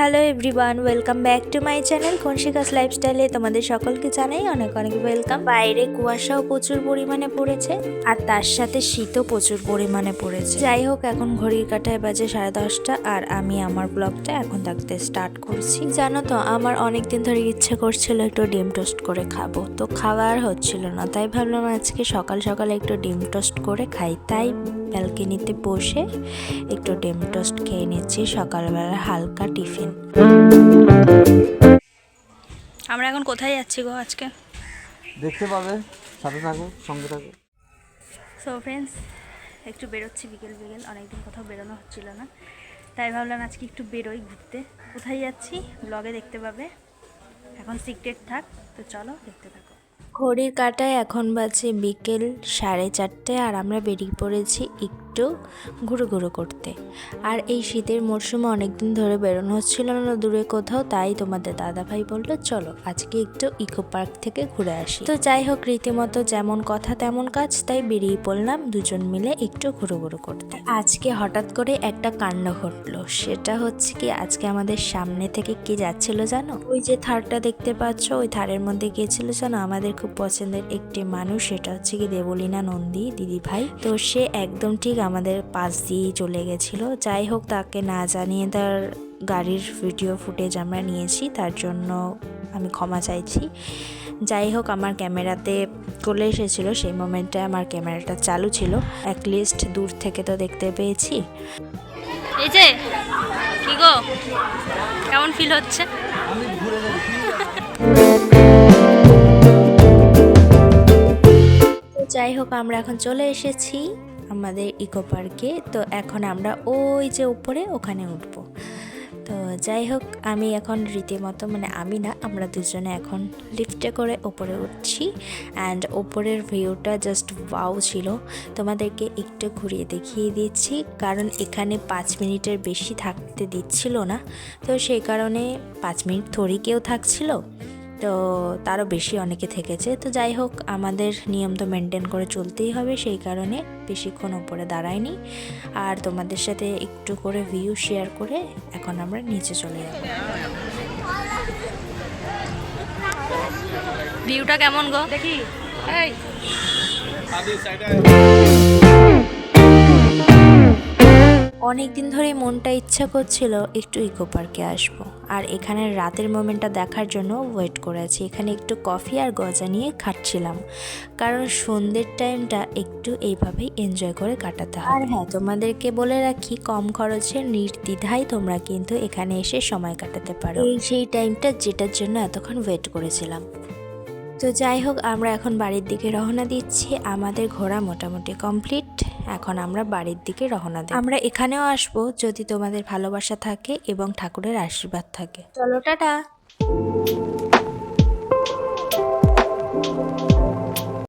Hello everyone welcome back to my channel conscious লাইফস্টাইলে তোমাদের সকলকে জানাই অনেক অনেক ওয়েলকাম বাইরে কুয়াশাও প্রচুর পরিমাণে পড়েছে, আর তার সাথে শীতও প্রচুর পরিমাণে পড়েছে। যাই হোক, এখন ঘড়ির কাঁটায় বাজে সাড়ে দশটা, আর আমি আমার ব্লগটা এখন থাকতে স্টার্ট করছি। জানো তো, আমার অনেক দিন ধরে ইচ্ছে করছিল একটু ডিম টোস্ট করে খাব, তো খাওয়া আর হচ্ছিল না, তাই ভাবলাম আজকে সকাল সকাল একটু ডিম টোস্ট করে খাই। তাই ব্যালকনিতে বসে একটু ডিম টোস্ট খেয়ে নিচ্ছি সকালবেলা হালকা টিফিন। আমরা এখন কোথায় যাচ্ছি গো আজকে? দেখতে পাবে সাথে থাকো সঙ্গে থাকো। সো ফ্রেন্ডস একটু বেরোচ্ছি বিকেল বিকেল অনেকদিন কোথাও বেরোনো হচ্ছিল না। তাই ভাবলাম আজকে একটু বেরোই ঘুরতে। কোথায় যাচ্ছি? ব্লগে দেখতে পাবে। এখন সিক্রেট থাক তো চলো দেখতে থাকো। ঘড়ির কাঁটায় এখন বাজে বিকেল সাড়ে চারটে আর আমরা বেরিয়ে পড়েছি একটু ঘুরু ঘুরু করতে। আর এই শীতের মরশুমে অনেকদিন ধরে বেরোনো হচ্ছিল না দূরে কোথাও, তাই তোমাদের দাদাভাই বলল, চলো, আজকে একটু ইকো পার্ক থেকে ঘুরে আসি। তো যাই হোক, রীতিমতো যেমন কথা তেমন কাজ, তাই বেরিয়ে পড়লাম দুজন মিলে একটু ঘুরো ঘুরু করতে। আজকে হঠাৎ করে একটা কাণ্ড ঘটলো, সেটা হচ্ছে কি, আজকে আমাদের সামনে থেকে কি যাচ্ছিল জানো? ওই যে থারটা দেখতে পাচ্ছ, ওই থারের মধ্যে গিয়েছিল জানো? আমাদের খুব পছন্দের একটি মানুষ, সেটা হচ্ছে কি দেবলীনা নন্দী দিদি ভাই তো সে একদম ঠিক আমাদের পাশ দিয়েই চলে গেছিল। যাই হোক তাকে না জানিয়ে তার গাড়ির ভিডিও ফুটেজ আমরা নিয়েছি তার জন্য আমি ক্ষমা চাইছি। যাই হোক আমার ক্যামেরাতে চলে এসেছিল সেই মোমেন্টে আমার ক্যামেরাটা চালু ছিল। অ্যাটলিস্ট দূর থেকে তো দেখতে পেয়েছি। এই যে কি গো? কেমন ফিল হচ্ছে? যাই হোক আমরা এখন চলে এসেছি। আমাদের ইকো পার্কে, তো এখন আমরা ওই যে উপরে ওখানে উঠব। তো যাই হোক, আমি এখন রীতিমতো মানে আমি না, আমরা দুজনে এখন লিফটে করে ওপরে উঠছি। অ্যান্ড ওপরের ভিউটা জাস্ট ওয়াও ছিল। তোমাদেরকে একটু ঘুরিয়ে দেখিয়ে দিচ্ছি, কারণ এখানে পাঁচ মিনিটের বেশি থাকতে দিচ্ছিল না। তো সেই কারণে পাঁচ মিনিট থরি কেউ থাকছিল। তো তারও বেশি অনেকে থেকেছে। তো যাই হোক আমাদের নিয়ম তো মেনটেন করে চলতেই হবে সেই কারণে বেশিক্ষণ ওপরে দাঁড়ায়নি। আর তোমাদের সাথে একটু করে ভিউ শেয়ার করে এখন আমরা নিচে চলে যাব। ভিউটা কেমন গো? দেখি। এই। অনেক দিন ধরেই মনটা ইচ্ছা করছিল একটু ইকো পার্কে আসব। আর এখানে রাতের মোমেন্টটা দেখার জন্য ওয়েট করে আছি। এখানে একটু কফি আর গজা নিয়ে খাচ্ছিলাম কারণ সন্ধ্যের টাইমটা একটু এইভাবেই এনজয় করে কাটাতে হয় আর হ্যাঁ তোমাদেরকে বলে রাখি কম খরচে নির্দ্বিধায় তোমরা কিন্তু এখানে এসে সময় কাটাতে পারো। এই সেই টাইমটা যেটার জন্য এতক্ষণ ওয়েট করেছিলাম। তো যাই হোক, আমরা এখন বাড়ির দিকে রওনা দিচ্ছি। আমাদের ঘোরা মোটামুটি কমপ্লিট। এখন আমরা বাড়ির দিকে রওনা দিই আমরা এখানেও আসব যদি তোমাদের ভালোবাসা থাকে এবং ঠাকুরের আশীর্বাদ থাকে। চলো, টাটা!